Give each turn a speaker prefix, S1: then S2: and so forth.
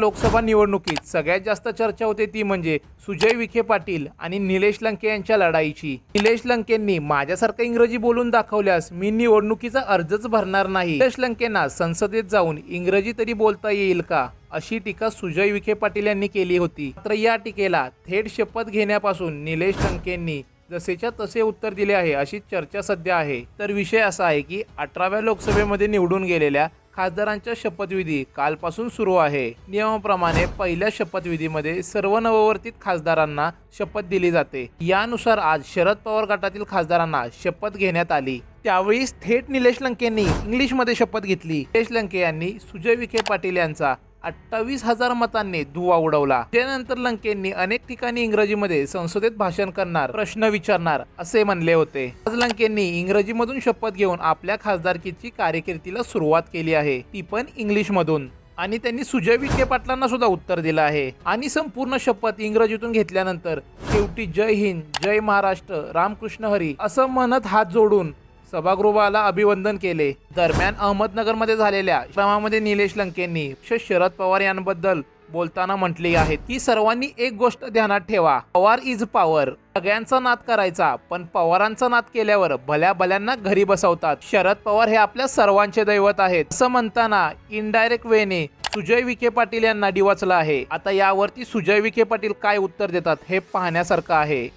S1: लोकसभा निवडणुकीत सगळ्यात जास्त चर्चा होते ती म्हणजे सुजय विखे पाटील आणि निलेश लंके यांच्या लढाईची. निलेश लंकेंनी माझ्यासारखं इंग्रजी बोलून दाखवल्यास मी निवडणुकीचा अर्जच भरणार नाही. निलेश लंकेंना संसदेत जाऊन इंग्रजी तरी बोलता येईल का? अशी टीका सुजय विखे पाटील यांनी केली होती. मात्र या टीकेला थेट शपथ घेण्यापासून निलेश लंकेंनी जसेच्या तसे उत्तर दिले आहे अशी चर्चा सध्या आहे. तर विषय असा आहे की अठराव्या लोकसभेमध्ये निवडून गेलेल्या खासदारांच्या शपथविधी कालपासून सुरू आहे. नियमाप्रमाणे पहिल्या शपथविधीमध्ये सर्व नववर्तित खासदारांना शपथ दिली जाते. यानुसार आज शरद पवार गटातील खासदारांना शपथ घेण्यात आली. त्यावेळीच थेट निलेश लंकेंनी इंग्लिशमध्ये शपथ घेतली. निलेश लंके यांनी सुजय विखे पाटील यांचा अठ्ठावीस हजार मतांनी धुवा उडवला. त्यानंतर लंकेंनी अनेक ठिकाणी इंग्रजीमध्ये संसदेत भाषण करणार प्रश्न विचारणार असे म्हणले होते. आज लंकेंनी इंग्रजीमधून शपथ घेऊन आपल्या खासदारकीची कार्यकिर्दीला सुरुवात केली आहे. ती पण इंग्लिश मधून आणि त्यांनी सुजय विखे पाटलांना सुद्धा उत्तर दिलं आहे. आणि संपूर्ण शपथ इंग्रजीतून घेतल्यानंतर शेवटी जय हिंद जय महाराष्ट्र रामकृष्ण हरी असं म्हणत हात जोडून सभागृहाला अभिवंदन केले. दरम्यान अहमदनगरमध्ये झालेल्या श्रमामध्ये निलेश लंकेंनी शरद पवार यांबद्दल बोलताना म्हटली आहे. की सर्वांनी एक गोष्ट ध्यानात ठेवा. पवार इज पॉवर सगळ्यांचा नाद करायचा. पण पवारांचा नाद केल्यावर भल्या भल्यांना घरी बसवतात. शरद पवार हे आपल्या सर्वांचे दैवत आहेत. असं म्हणताना इनडायरेक्ट वेने सुजय विखे पाटील यांना डिवाचला आहे. आता यावरती सुजय विखे पाटील काय उत्तर देतात हे पाहण्यासारखं आहे.